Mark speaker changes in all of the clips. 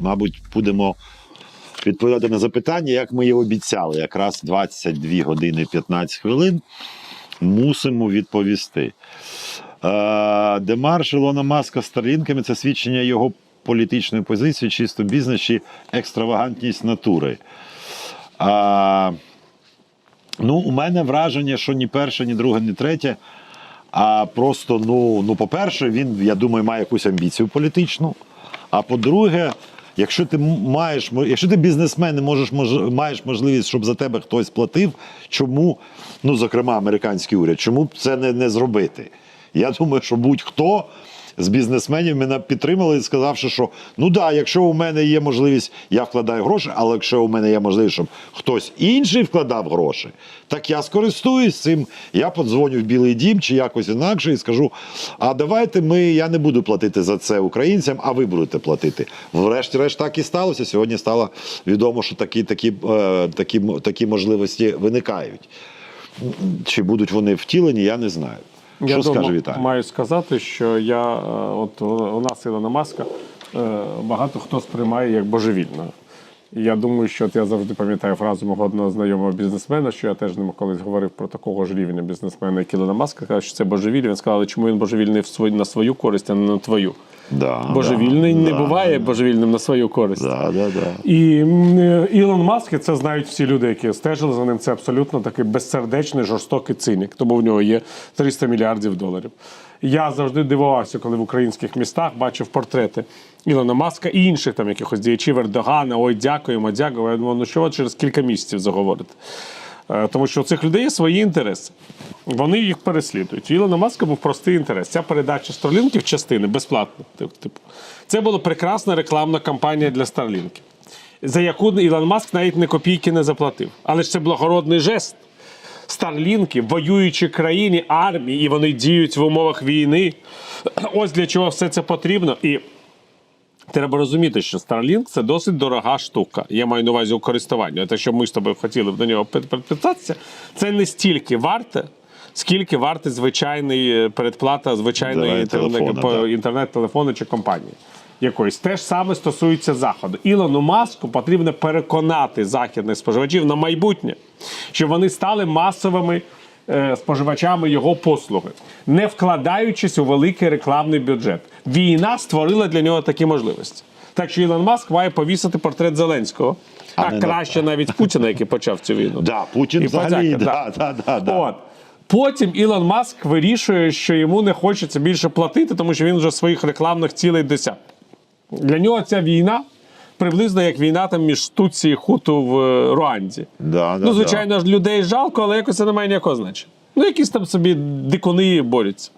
Speaker 1: мабуть, будемо відповідати на запитання, як ми і обіцяли. Якраз 22 години 15 хвилин мусимо відповісти. Е, Демарш Ілона Маска з Старлінками це свідчення його політичної позиції, чисто бізнес чи екстравагантність натури. А, ну, у мене враження, що ні перше, ні друге, ні третє. А просто, ну, ну, по-перше, він, я думаю, має якусь амбіцію політичну. А по-друге, якщо ти маєш, якщо ти бізнесмен і можеш, мож, маєш можливість, щоб за тебе хтось платив, чому, ну, зокрема, американський уряд, чому б це не, не зробити? Я думаю, що будь-хто з бізнесменів мене підтримали, сказавши, що ну да, якщо у мене є можливість, я вкладаю гроші, але якщо у мене є можливість, щоб хтось інший вкладав гроші, так я скористуюсь цим. Я подзвоню в Білий Дім чи якось інакше і скажу: а давайте ми, я не буду платити за це українцям, а ви будете платити. Врешті-решт так і сталося. Сьогодні стало відомо, що такі, такі, е, такі, такі можливості виникають. Чи будуть вони втілені, я не знаю. Що
Speaker 2: Я
Speaker 1: скаже Віталій?
Speaker 2: маю сказати, що я, е, от у нас Ілона Маска е, багато хто сприймає як божевільно. І я думаю, що от я завжди пам'ятаю фразу мого одного знайомого бізнесмена, що я теж ним колись говорив про такого ж рівня бізнесмена, як Ілона Маска, каже, що це божевілля. Він сказав, але чому він божевільний на свою користь, а не на твою.
Speaker 1: Да,
Speaker 2: Божевільний
Speaker 1: да,
Speaker 2: не
Speaker 1: да,
Speaker 2: буває божевільним на свою користь.
Speaker 1: Да, да, да.
Speaker 2: І Ілон Маск, і це знають всі люди, які стежили за ним. Це абсолютно такий безсердечний, жорстокий цинік. Тому в нього є 300 мільярдів доларів. Я завжди дивувався, коли в українських містах бачив портрети Ілона Маска і інших там якихось діячів Ердогана. Ой, дякуємо, дякуємо. Я думаю, ну що через кілька місяців заговорите. Е, Тому що у цих людей є свої інтереси. Вони їх переслідують. Ілона Маска був простий інтерес. Ця передача Старлінків частини безплатно. Типу, це була прекрасна рекламна кампанія для Старлінків, за яку Ілон Маск навіть не копійки не заплатив. Але ж це благородний жест. Старлінки, воюючі країні, армії, і вони діють в умовах війни. Ось для чого все це потрібно. І Треба розуміти, що Starlink це досить дорога штука. Я маю на увазі у користуванні. Те, що ми з тобою хотіли б до нього підписатися, це не стільки варте, скільки варте звичайний е, передплата звичайної інтернет-телефону чи компанії. Якоїсь те ж саме стосується заходу. Ілону Маску потрібно переконати західних споживачів на майбутнє, щоб вони стали масовими споживачами його послуги, не вкладаючись у великий рекламний бюджет. Війна створила для нього такі можливості. Так що Ілон Маск має повісити портрет Зеленського, а,
Speaker 1: А не
Speaker 2: краще навіть Путіна, який почав цю війну.
Speaker 1: Да, Путін
Speaker 2: І
Speaker 1: взагалі, да, да, да, да.
Speaker 2: От. Потім Ілон Маск вирішує, що йому не хочеться більше платити, тому що він вже своїх рекламних цілей досяг. Для нього ця війна приблизно як війна там між Туці і Хуту в е, Руанді.
Speaker 1: Да, да,
Speaker 2: ну, звичайно ж, людей жалко, але якось це не має ніякого значення. Ну, якісь там собі дикуни борються.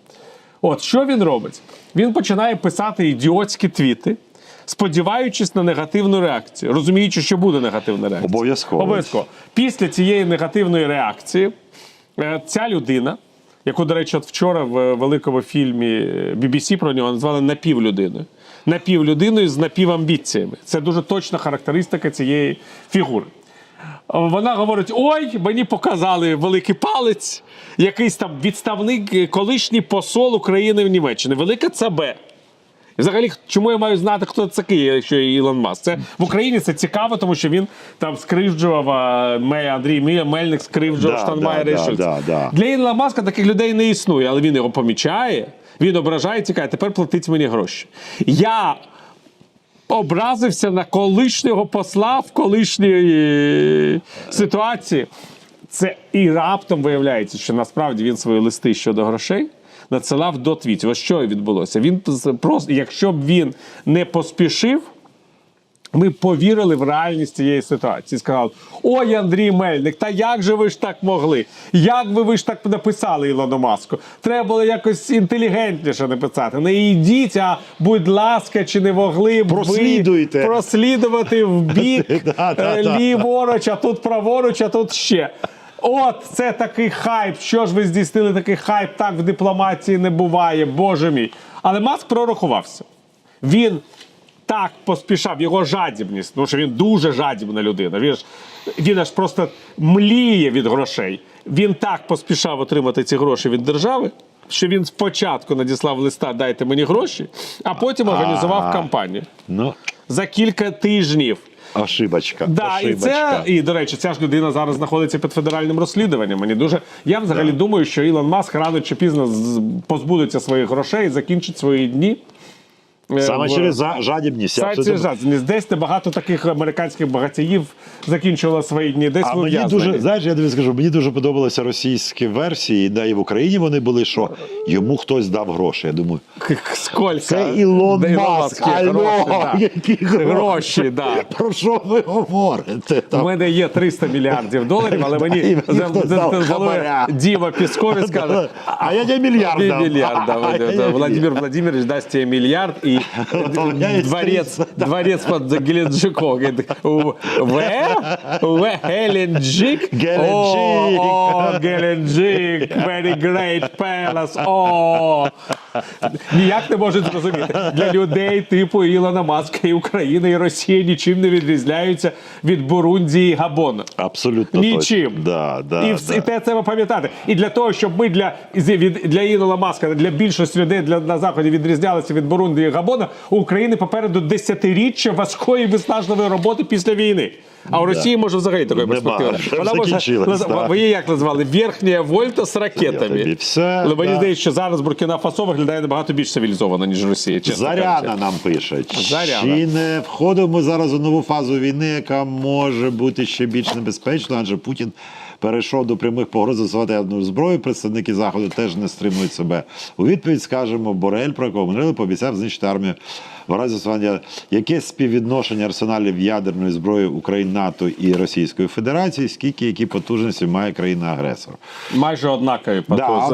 Speaker 2: От що він робить? Він починає писати ідіотські твіти, сподіваючись на негативну реакцію, розуміючи, що буде негативна реакція.
Speaker 1: Обов'язково.
Speaker 2: Обов'язково. Після цієї негативної реакції е, ця людина, яку, до речі, от вчора в великому фільмі е, BBC про нього назвали напівлюдиною. Напівлюдиною з напівамбіціями. Це дуже точна характеристика цієї фігури. Вона говорить: ой, мені показали великий палець, якийсь там відставник, е, колишній посол України в Німеччині. Велика ЦБ. І взагалі, чому я маю знати, хто це такий, якщо є Ілон Маск? Це в Україні це цікаво, тому що він там скривджував Мей Андрій Мі- Мельник, скривджував
Speaker 1: Да,
Speaker 2: Штанмаєра
Speaker 1: да,
Speaker 2: і
Speaker 1: да, да, да.
Speaker 2: Для Ілона Маска таких людей не існує, але він його помічає, він ображається і каже, тепер платить мені гроші. Я образився на колишнього посла в колишній е, ситуації. Це і раптом виявляється, що насправді він свої листи щодо грошей надсилав до твітів. Ось що відбулося. Він просто, якщо б він не поспішив, ми повірили в реальність цієї ситуації. Сказали: ой, Андрій Мельник, та як же ви ж так могли? Як би ви ж так написали Ілону Маску? Треба було якось інтелігентніше написати. Не йдіть, а будь ласка, чи не могли б
Speaker 1: Прослідуйте.
Speaker 2: ви прослідувати в бік е, ліворуч, а тут праворуч, а тут ще. От це такий хайп. Що ж ви здійснили такий хайп? Так в дипломатії не буває, боже мій. Але Маск прорахувався. Він так поспішав, його жадібність, тому що він дуже жадібна людина. Він ж він аж просто мліє від грошей. Він так поспішав отримати ці гроші від держави, що він спочатку надіслав листа Дайте мені гроші, а потім організував кампанію.
Speaker 1: Ну,
Speaker 2: за кілька тижнів.
Speaker 1: Ошибочка.
Speaker 2: Да, і це і до речі, ця ж людина зараз знаходиться під федеральним розслідуванням. Мені дуже я взагалі думаю, що Ілон Маск рано чи пізно з- позбудеться своїх грошей і закінчить свої дні. Е,
Speaker 1: Саме
Speaker 2: в-
Speaker 1: через жадібність. Абсолютно-
Speaker 2: жадібність. Десь небагато таких американських багатіїв закінчувало свої дні. Десь
Speaker 1: А мені
Speaker 2: ув'язнені.
Speaker 1: дуже, знаєш, я тобі скажу, мені дуже подобалися російські версії, да, і в Україні вони були, що йому хтось дав гроші. Я думаю,
Speaker 2: Сколько?
Speaker 1: це Ілон Маск,
Speaker 2: Маск,
Speaker 1: алло,
Speaker 2: гроші, да.
Speaker 1: які гроші.
Speaker 2: Гроші, да.
Speaker 1: Про що ви говорите?
Speaker 2: У мене є 300 мільярдів доларів, але мені
Speaker 1: мені.
Speaker 2: Діма Пісков і скаже,
Speaker 1: А я тебе мільярд дам.
Speaker 2: Владимир Владимирович даст тебе миллиард и дворец, дворец под Геленджиком. Говорит, «У- Where? Where? Геленджик?
Speaker 1: Геленджик.
Speaker 2: О, Геленджик. Very great palace. О. Ніяк не можуть зрозуміти. Для людей типу Ілона Маска і Україна, і Росія нічим не відрізняються від Бурундії і Габона.
Speaker 1: Абсолютно
Speaker 2: Нічим.
Speaker 1: Да, да,
Speaker 2: і,
Speaker 1: да.
Speaker 2: і те треба пам'ятати. І для того, щоб ми для, для Ілона Маска, для більшості людей для, на Заході відрізнялися від Бурунді і Габона, у України попереду десятиріччя важкої виснажливої роботи після війни. А у Росії може взагалі такої перспективи. Вона може ви її як назвали? Верхня вольта з ракетами. Але мені здається, що зараз Буркіна Фасо виглядає набагато більш цивілізовано, ніж Росія. Чесно
Speaker 1: Заряна нам пише. Чи не входимо зараз у нову фазу війни, яка може бути ще більш небезпечною, адже Путін перейшов до прямих погроз застосувати ядерну зброю. Представники заходу теж не стримують себе. У відповідь скажемо, Борель, про якого говорили, пообіцяв знищити армію в разі застосування. Яке співвідношення арсеналів ядерної зброї України, НАТО і Російської Федерації? Скільки які потужності має країна-агресор?
Speaker 2: Майже однакові
Speaker 1: Да,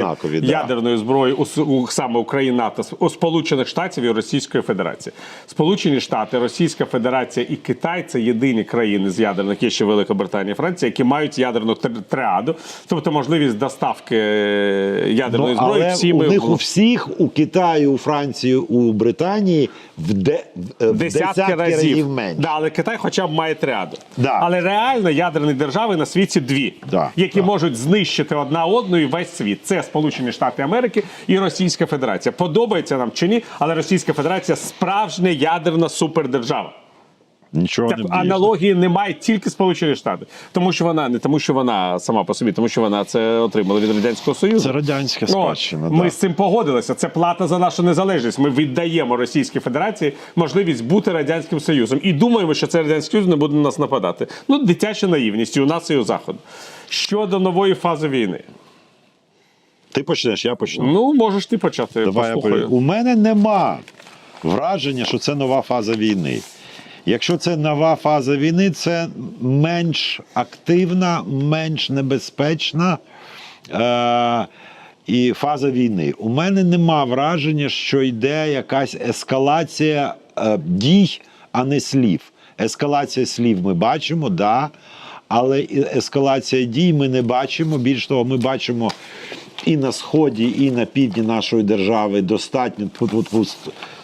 Speaker 1: однакові, да.
Speaker 2: ядерної зброї у, у саме України НАТО у Сполучених Штатів і Російської Федерації. Сполучені Штати, Російська Федерація і Китай це єдині країни з ядерних, є ще Велика Британія, і Франція, які мають ядерну триаду, тобто можливість доставки е, ядерної зброї
Speaker 1: Ну, але
Speaker 2: всі
Speaker 1: у них у всіх, у Китаї, у Франції, у Британії в, де, в
Speaker 2: десятки, разів.
Speaker 1: менше.
Speaker 2: Да, але Китай хоча б має триаду.
Speaker 1: Да.
Speaker 2: Але реально ядерні держави на світі дві,
Speaker 1: Да,
Speaker 2: які
Speaker 1: да.
Speaker 2: можуть знищити одна одну і весь світ. Це Сполучені Штати Америки і Російська Федерація. Подобається нам чи ні, але Російська Федерація справжня ядерна супердержава.
Speaker 1: Нічого
Speaker 2: Так,
Speaker 1: не
Speaker 2: аналогії немає тільки Сполучені Штати, тому що вона не тому, що вона сама по собі, тому що вона це отримала від радянського союзу.
Speaker 1: Це радянська
Speaker 2: Ну,
Speaker 1: спадщина.
Speaker 2: ми
Speaker 1: да.
Speaker 2: з цим погодилися. Це плата за нашу незалежність. Ми віддаємо Російській Федерації можливість бути радянським союзом і думаємо, що цей радянський союз не буде на нас нападати. Ну, дитяча наївність і у нас, і у заходу. Щодо нової фази війни,
Speaker 1: Ти почнеш, я почну.
Speaker 2: ну можеш ти почати.
Speaker 1: Давай я У мене нема враження, що це нова фаза війни. Якщо це нова фаза війни, це менш активна, менш небезпечна е- і фаза війни. У мене нема враження, що йде якась ескалація е- дій, а не слів. Ескалація слів ми бачимо, да, але ескалація дій ми не бачимо. Більш того, ми бачимо і на сході, і на півдні нашої держави достатньо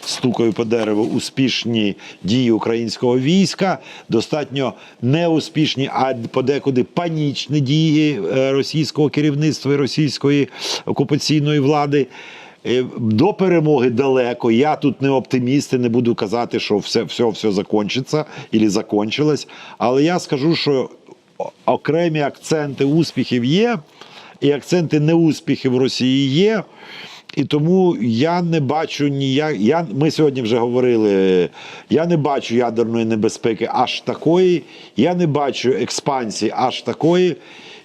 Speaker 1: стукаю по дереву успішні дії українського війська, достатньо неуспішні, а подекуди панічні дії е, російського керівництва і російської окупаційної влади. Е, До перемоги далеко. Я тут не оптиміст і не буду казати, що все, все, все закончиться і закончилось. Але я скажу, що окремі акценти успіхів є, і акценти неуспіхів Росії є. І тому я не бачу ніяк. Я, ми сьогодні вже говорили. Я не бачу ядерної небезпеки аж такої. Я не бачу експансії аж такої.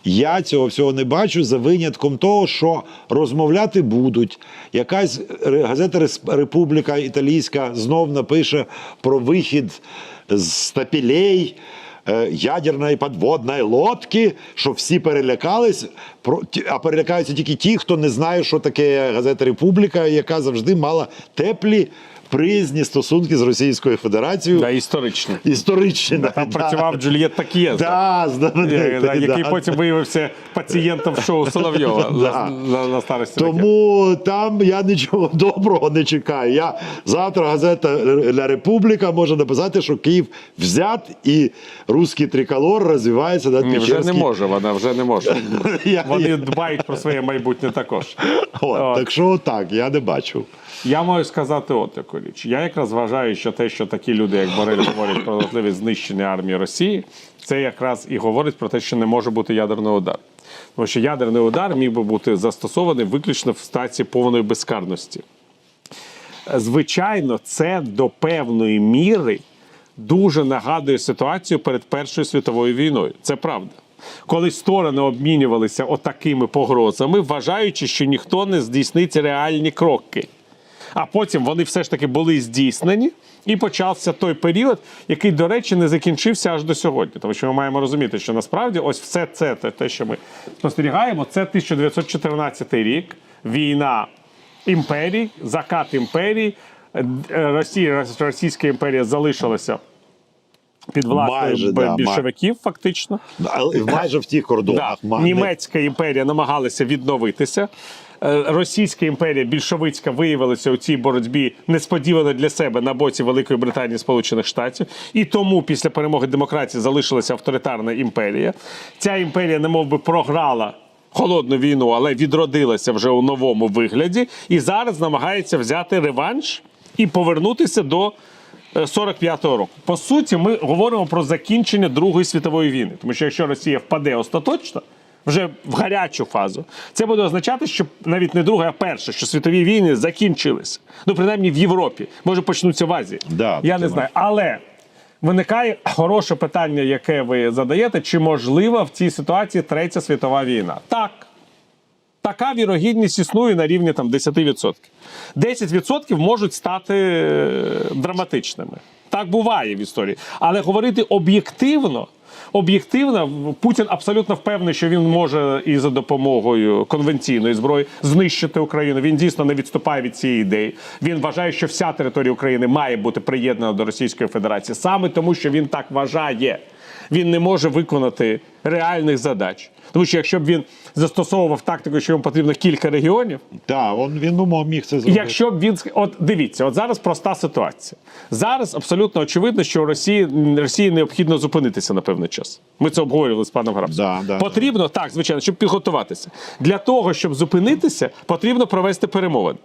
Speaker 1: Я цього всього не бачу за винятком того, що розмовляти будуть. Якась газета «Рес- Републіка Італійська знов напише про вихід з стапілей ядерної підводної лодки, що всі перелякались, а перелякаються тільки ті, хто не знає, що таке газета Републіка, яка завжди мала теплі приязні стосунки з Російською Федерацією.
Speaker 2: Да, історично.
Speaker 1: Історичні. да,
Speaker 2: Там
Speaker 1: да.
Speaker 2: працював Джульєт Так'єза.
Speaker 1: Да,
Speaker 2: Е, да, який
Speaker 1: да.
Speaker 2: потім виявився пацієнтом шоу Соловйова
Speaker 1: Да.
Speaker 2: на, на, на старості. років.
Speaker 1: Тому там я нічого доброго не чекаю. Я завтра газета «Ля Републіка може написати, що Київ взят і русський триколор розвивається над
Speaker 2: Ні, вже не може, вона вже не може. Вони дбають про своє майбутнє також.
Speaker 1: От,
Speaker 2: От.
Speaker 1: Так що так, я не бачу.
Speaker 2: Я маю сказати от таку. Валерійович, я якраз вважаю, що те, що такі люди, як Борель, говорять про можливість знищення армії Росії, це якраз і говорить про те, що не може бути ядерного удару. Тому що ядерний удар міг би бути застосований виключно в стації повної безкарності. Звичайно, це до певної міри дуже нагадує ситуацію перед Першою світовою війною. Це правда. Коли сторони обмінювалися отакими погрозами, вважаючи, що ніхто не здійснить реальні кроки. А потім вони все ж таки були здійснені, і почався той період, який, до речі, не закінчився аж до сьогодні. Тому що ми маємо розуміти, що насправді ось все це, те, що ми спостерігаємо, це 1914 рік, війна імперій, закат імперій. Е, Росія, Російська імперія залишилася під власною
Speaker 1: да,
Speaker 2: більшовиків, фактично.
Speaker 1: Але майже в тих кордонах.
Speaker 2: Да. Німецька імперія намагалася відновитися. Е, Російська імперія більшовицька виявилася у цій боротьбі несподівано для себе на боці Великої Британії і Сполучених Штатів. І тому після перемоги демократії залишилася авторитарна імперія. Ця імперія, немов би, програла. Холодну війну, але відродилася вже у новому вигляді, і зараз намагається взяти реванш і повернутися до е, 45-го року. По суті, ми говоримо про закінчення Другої світової війни, тому що якщо Росія впаде остаточно. Вже в гарячу фазу, це буде означати, що навіть не друга, а перша, що світові війни закінчилися. Ну, принаймні в Європі, може почнуться в Азії.
Speaker 1: Да,
Speaker 2: Я не знаю. Але виникає хороше питання, яке ви задаєте: чи можлива в цій ситуації третя світова війна? Так. Така вірогідність існує на рівні там 10%. 10% можуть стати е, драматичними. Так буває в історії. Але говорити об'єктивно. Об'єктивно, Путін абсолютно впевнений, що він може і за допомогою конвенційної зброї знищити Україну. Він дійсно не відступає від цієї ідеї. Він вважає, що вся територія України має бути приєднана до Російської Федерації саме тому, що він так вважає. Він не може виконати реальних задач. Тому що якщо б він застосовував тактику, що йому потрібно кілька регіонів,
Speaker 1: Так, він, він ну, міг це зробити.
Speaker 2: Якщо б він от дивіться, от зараз проста ситуація. Зараз абсолютно очевидно, що Росії Росії необхідно зупинитися на певний час. Ми це обговорювали з паном Грабсом.
Speaker 1: Да, да,
Speaker 2: потрібно так, звичайно, щоб підготуватися. Для того щоб зупинитися, потрібно провести перемовини.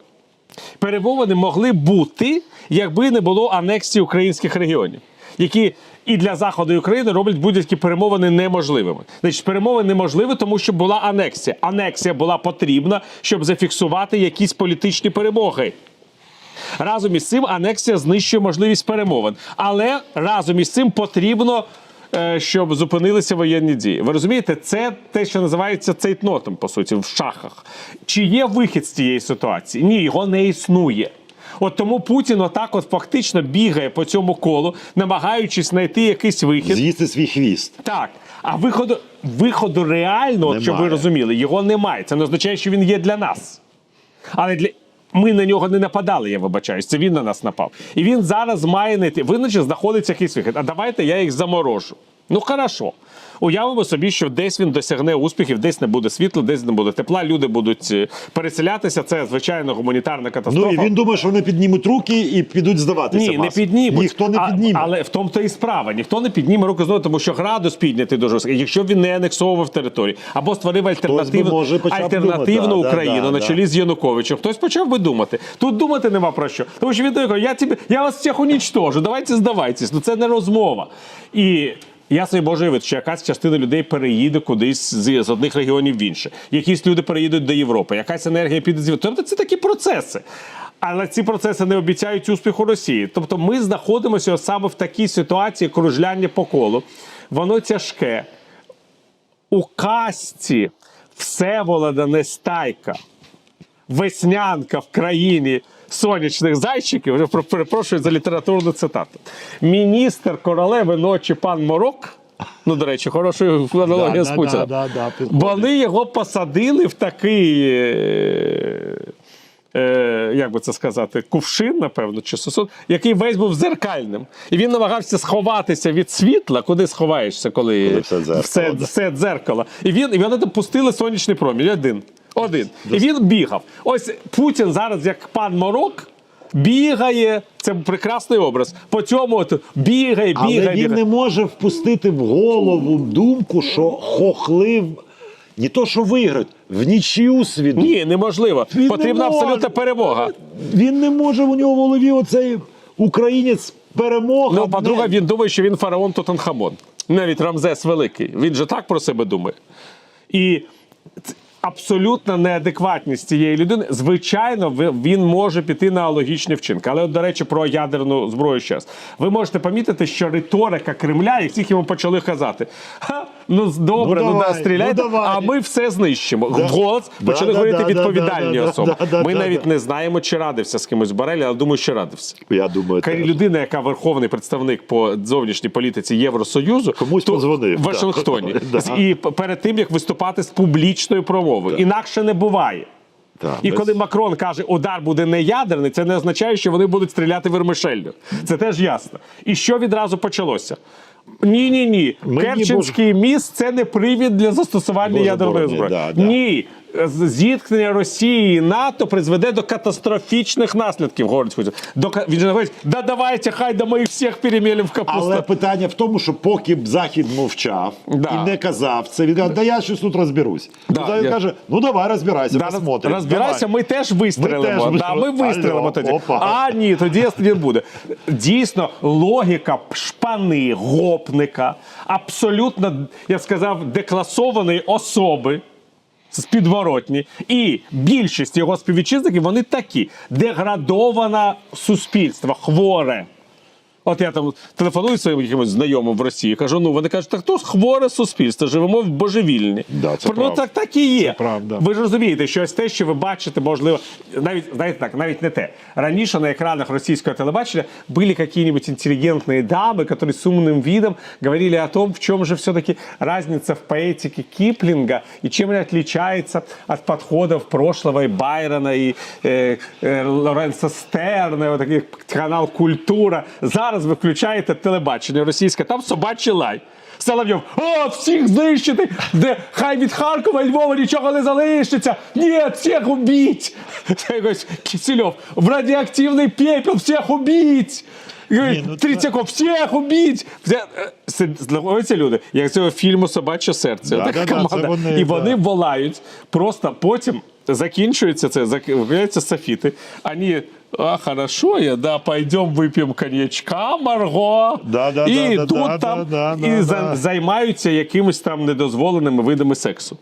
Speaker 2: Перемовини могли бути, якби не було анексії українських регіонів, які і для заходу України роблять будь-які перемовини неможливими. Значить, перемовини неможливі, тому що була анексія. Анексія була потрібна, щоб зафіксувати якісь політичні перемоги. Разом із цим анексія знищує можливість перемовин. Але разом із цим потрібно, е, щоб зупинилися воєнні дії. Ви розумієте, це те, що називається цейтнотом, по суті, в шахах. Чи є вихід з цієї ситуації? Ні, його не існує. От тому Путін отак от фактично бігає по цьому колу, намагаючись знайти якийсь вихід.
Speaker 1: З'їсти свій хвіст.
Speaker 2: Так, а виходу, виходу реально, от, щоб ви розуміли, його немає. Це не означає, що він є для нас. Але для. Ми на нього не нападали, я вибачаюсь. Це він на нас напав. І він зараз має знайти. Визначить, знаходиться якийсь вихід. А давайте я їх заморожу. Ну, хорошо. Уявимо собі, що десь він досягне успіхів, десь не буде світла, десь не буде тепла, люди будуть е, переселятися. Це звичайно гуманітарна катастрофа.
Speaker 1: Ну і він думає, що вони піднімуть руки і підуть здаватися.
Speaker 2: Ні, не
Speaker 1: масово.
Speaker 2: піднімуть.
Speaker 1: Ніхто не
Speaker 2: А-
Speaker 1: підніме.
Speaker 2: але в тому то і справа. Ніхто не підніме руки знову, тому що градус піднятий дуже високий. Якщо він не анексовував територію або створив альтернативну,
Speaker 1: може
Speaker 2: альтернативну
Speaker 1: думати,
Speaker 2: Україну
Speaker 1: да,
Speaker 2: на
Speaker 1: да.
Speaker 2: чолі з Януковичем, хтось почав би думати. Тут думати нема про що. Тому що він каже, я тебе, я вас всіх унічтожу, давайте здавайтесь. Ну це не розмова. І я можу уявити, що якась частина людей переїде кудись з, з одних регіонів в інше. Якісь люди переїдуть до Європи, якась енергія піде з Тобто це такі процеси. Але ці процеси не обіцяють успіху Росії. Тобто ми знаходимося саме в такій ситуації кружляння по колу. Воно тяжке. У касті Всеволода Нестайка веснянка в країні сонячних зайчиків. Вже перепрошую за літературну цитату. Міністр королеви ночі пан Морок. Ну, до речі, хороша аналогія
Speaker 1: Да,
Speaker 2: з
Speaker 1: да, да, да, да.
Speaker 2: Вони його посадили в такий. Е- Е, як би це сказати, кувшин, напевно, чи сосуд, який весь був зеркальним. І він намагався сховатися від світла, куди сховаєшся, коли,
Speaker 1: Коли все дзеркало,
Speaker 2: все, все дзеркало. І він і вони там пустили сонячний промінь. Один. Один. І він бігав. Ось Путін зараз, як пан Морок, бігає. Це прекрасний образ. По цьому от бігає, бігає,
Speaker 1: Але він
Speaker 2: бігає.
Speaker 1: не може впустити в голову думку, що хохли не то, що виграють, в нічию світ.
Speaker 2: Ні, неможливо.
Speaker 1: Він
Speaker 2: Потрібна
Speaker 1: може.
Speaker 2: абсолютна перемога.
Speaker 1: Він не може у нього в голові оцей українець перемога.
Speaker 2: Ну, по-друге, він думає, що він фараон Тутанхамон. Навіть Рамзес Великий. Він же так про себе думає. І абсолютна неадекватність цієї людини, звичайно, ви- він може піти на логічні вчинки. Але, от, до речі, про ядерну зброю зараз. Ви можете помітити, що риторика Кремля, як тільки йому почали казати, Ха, ну добре,
Speaker 1: Ну,
Speaker 2: ну,
Speaker 1: давай,
Speaker 2: да, стріляйте,
Speaker 1: ну, давай.
Speaker 2: а ми все знищимо.
Speaker 1: Да.
Speaker 2: Голос
Speaker 1: Да,
Speaker 2: почали
Speaker 1: да,
Speaker 2: говорити
Speaker 1: да, да,
Speaker 2: відповідальні
Speaker 1: да, да,
Speaker 2: особи.
Speaker 1: да, да,
Speaker 2: Ми
Speaker 1: да,
Speaker 2: навіть
Speaker 1: да.
Speaker 2: не знаємо, чи радився з кимось Барелі, але думаю, що радився.
Speaker 1: Я думаю,
Speaker 2: Ка- людина, яка верховний представник по зовнішній політиці Євросоюзу,
Speaker 1: Комусь
Speaker 2: то
Speaker 1: подзвонив,
Speaker 2: в. Вашингтоні.
Speaker 1: Да.
Speaker 2: І перед тим як виступати з публічною промовою. Інакше не буває.
Speaker 1: Так,
Speaker 2: І
Speaker 1: без-
Speaker 2: коли Макрон каже, удар буде не ядерний, це не означає, що вони будуть стріляти вермишеллю. Це теж ясно. І що відразу почалося? Ні, ні, ні.
Speaker 1: Мені
Speaker 2: Керченський міст це не привід для застосування
Speaker 1: Боже
Speaker 2: ядерної
Speaker 1: борони,
Speaker 2: зброї.
Speaker 1: да, да.
Speaker 2: Ні. Зіткнення Росії і НАТО призведе до катастрофічних наслідків. Говорить Хузя. До він же говорить, да давайте, хай да ми їх всіх перемелимо в капусту.
Speaker 1: Але питання в тому, що поки б Захід мовчав
Speaker 2: Да.
Speaker 1: і не казав це, він каже, да я щось тут розберусь.
Speaker 2: Да,
Speaker 1: Ну, та він
Speaker 2: я-
Speaker 1: каже, ну давай розбирайся,
Speaker 2: Да,
Speaker 1: посмотрим.
Speaker 2: Розбирайся,
Speaker 1: Давай.
Speaker 2: ми теж вистрелимо.
Speaker 1: Ми теж
Speaker 2: да, ми
Speaker 1: вистрелимо.
Speaker 2: тоді.
Speaker 1: опа.
Speaker 2: А ні, тоді не буде. Дійсно, логіка шпани, гопника, абсолютно, я б сказав, декласованої особи. З підворотні, і більшість його співвітчизників вони такі: деградоване суспільство, хворе. От я там телефоную своїм якимось знайомим в Росії, кажу: ну вони кажуть, так то хворе суспільство, живемо в божевільні.
Speaker 1: Да, це
Speaker 2: ну
Speaker 1: правда.
Speaker 2: так, так і є.
Speaker 1: правда.
Speaker 2: Ви ж розумієте, що ось те, що ви бачите, можливо, навіть знаєте так, навіть не те. Раніше на екранах російського телебачення были какие-нибудь интеллигентные дамы, которые с умным видом говорили о том, в чем же все-таки разница в поэтике Киплинга и чем она отличается от подходов прошлого и Байрона, и э, э, Лоренса Стерна, вот таких канал Культура. Зараз ви включаєте телебачення російське, там собачий лай. Соловйов, о, всіх знищити, де хай від Харкова і Львова нічого не залишиться. Ні, всіх убіть. Це якось Кисельов, в радіоактивний пепел всіх убіть.
Speaker 1: Ні, ну
Speaker 2: всіх убіть. Е, Ось люди, як з цього фільму Собаче серце.
Speaker 1: Да,
Speaker 2: Така
Speaker 1: да, да,
Speaker 2: команда.
Speaker 1: це вони,
Speaker 2: і вони
Speaker 1: да.
Speaker 2: волають. Просто потім закінчується це, виявляються софіти. Ані, а хорошо, я, да, пойдем выпьем коньячка, Марго.
Speaker 1: Да, да,
Speaker 2: і
Speaker 1: да,
Speaker 2: тут
Speaker 1: да,
Speaker 2: там
Speaker 1: да, да,
Speaker 2: і
Speaker 1: да,
Speaker 2: за-
Speaker 1: да.
Speaker 2: займаються якимись там недозволеними видами сексу.